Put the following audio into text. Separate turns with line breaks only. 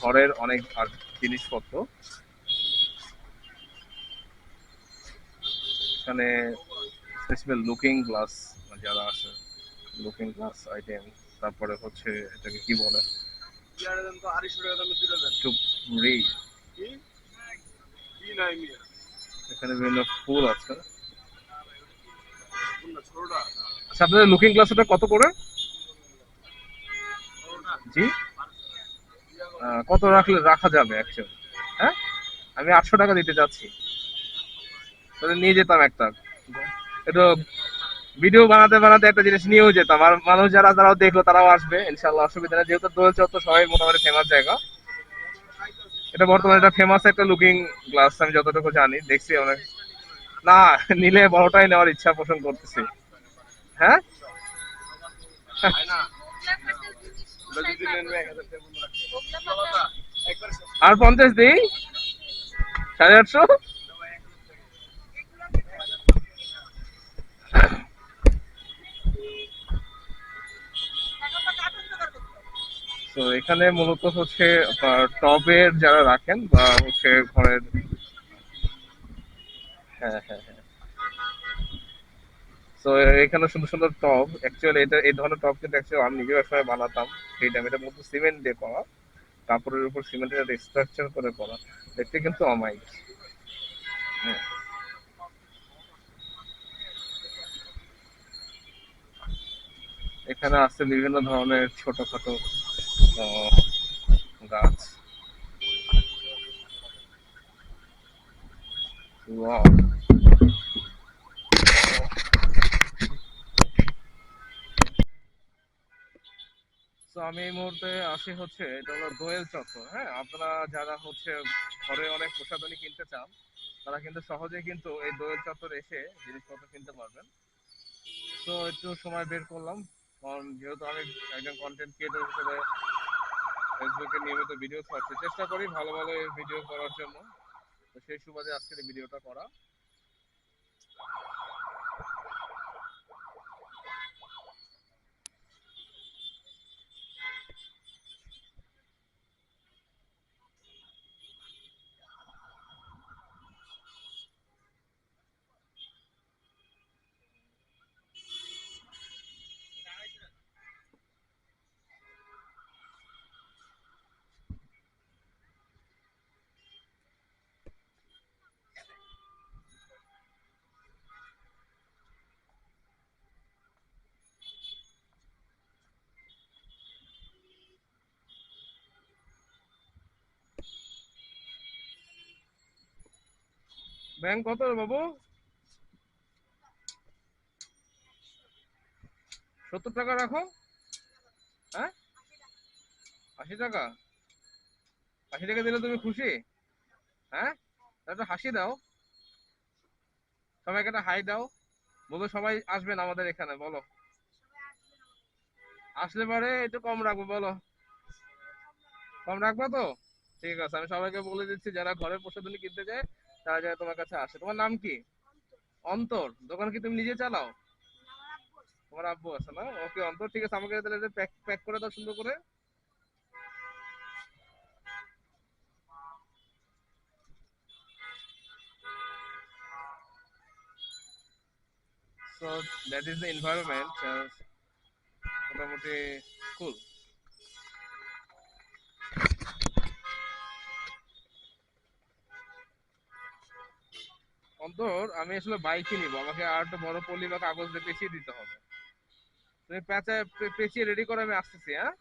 ঘরের অনেক জিনিসপত্র। এখানে স্পেশাল লুকিং গ্লাস যারা আছে লুকিং গ্লাস আইটেম তারপরে হচ্ছে এটাকে কি বলে? এখানে বিভিন্ন ফুল আছে। আচ্ছা আপনাদের লুকিং গ্লাস কত করে? জি আহ, কত রাখলে রাখা যাবে হ্যাঁ? আমি আটশো টাকা দিতে চাচ্ছি তাহলে নিয়ে যেতাম একটা। একটু ভিডিও বানাতে বানাতে একটা জিনিস নিয়েও যেতাম। আর মানুষ যারা তারাও দেখল তারাও আসবে। ইনশাল্লাহ অসুবিধা নেই। যেহেতু দোল চত্বর সবাই মোটামুটি ফেমাস জায়গা। এটা বর্তমানে একটা ফেমাস একটা লুকিং গ্লাস আমি যতটুকু জানি। দেখছি অনেক। না নিলে বড়টাই নেওয়ার ইচ্ছা পোষণ করতেছি। হ্যাঁ? আর পঞ্চাশ দিই? সাড়ে আটশো? তো এখানে মূলত হচ্ছে টবের যারা রাখেন, বা হচ্ছে ঘরের হ্যাঁ হ্যাঁ হ্যাঁ। তো এখানে সুন্দর সুন্দর টব। অ্যাকচুয়ালি এটা এই ধরনের টব কিন্তু অ্যাকচুয়ালি আমি নিজেও একসময় বানাতাম। সেই টাইম এটা মূলত সিমেন্ট দিয়ে করা। কাপড়ের উপর সিমেন্টের একটা স্ট্রাকচার করে করা। দেখতে কিন্তু অমাইক হ্যাঁ। এখানে আছে বিভিন্ন ধরনের ছোটখাটো গাছ। Wow. তো আমি এই মুহূর্তে আসি হচ্ছে, এটা হলো দোয়েল চত্বর হ্যাঁ? আপনারা যারা হচ্ছে ঘরে অনেক প্রসাধনী কিনতে চান, তারা কিন্তু সহজে কিন্তু এই দোয়েল চত্বর এসে জিনিসপত্র কিনতে পারবেন। তো একটু সময় বের করলাম, কারণ যেহেতু আমি একজন কন্টেন্ট ক্রিয়েটর হিসেবে ফেসবুকে নিয়মিত ভিডিও ছাড়ছি চেষ্টা করি ভালো ভালো ভিডিও করার জন্য। তো সেই সুবাদে আজকের ভিডিওটা করা। ব্যাংক কত বাবু? সত্তর টাকা রাখো। হ্যাঁ? আশি টাকা? আশি টাকা দিলে তুমি খুশি? হ্যাঁ? তাহলে হাসি দাও। সবাইকে একটা হাই দাও। বলো সবাই আসবেন আমাদের এখানে, বলো। আসলে পরে একটু কম রাখব, বলো। কম রাখবা তো? ঠিক আছে, আমি সবাইকে বলে দিচ্ছি, যারা ঘরে প্রসাধনী কিনতে যায় তারা যারা তোমার কাছে আসে। তোমার নাম কি? অন্তর। দোকান কি তুমি নিজে চালাও? তোমার আব্বু আছে না? ওকে অন্তর। ঠিক আছে আমাকে তাহলে প্যাক প্যাক করে দাও সুন্দর করে। So that is the environment uh, মোটামুটি cool. অন্তর আমি আসলে বাইকে নিব। আমাকে আর একটা বড় পলি বা কাগজ দিয়ে পেঁচিয়ে দিতে হবে। তুমি পেঁচা পে- পেঁচিয়ে রেডি করে আমি আসতেছি হ্যাঁ?